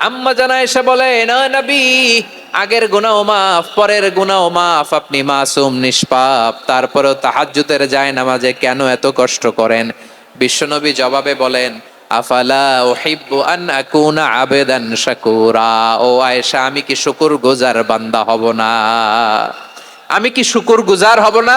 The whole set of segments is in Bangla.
আম্মা জানা এসে বলে, না নবী, আগের গুনাও মাফ, পরের গুনাও মাফ, আপনি মাসুম, নিষ্পাপ। তারপরেও তাহাজ্জুদের যায় নামাজে কেন এত কষ্ট করেন? বিশ্বনবী জবাবে বলেন, আফালা ওহিব্বু আন আকুনা আবেদান শাকুরা। ও আয়েশা, আমি কি শুকুর গোজার বান্দা হব না? আমি কি শুকুর গুজার হব না?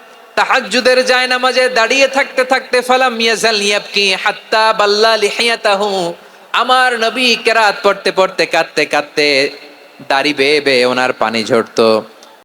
তাহাজ্জুদের যায় নামাজে দাঁড়িয়ে থাকতে থাকতে ফালাম ইয়াজাল ইয়াবকি হাত্তা বাল্লা লিহিয়াতাহু। আমার নবী কেরাত পড়তে পড়তে কাঁদতে কাঁদতে দাড়ি বেয়ে বেয়ে ওনার পানি ঝরতো।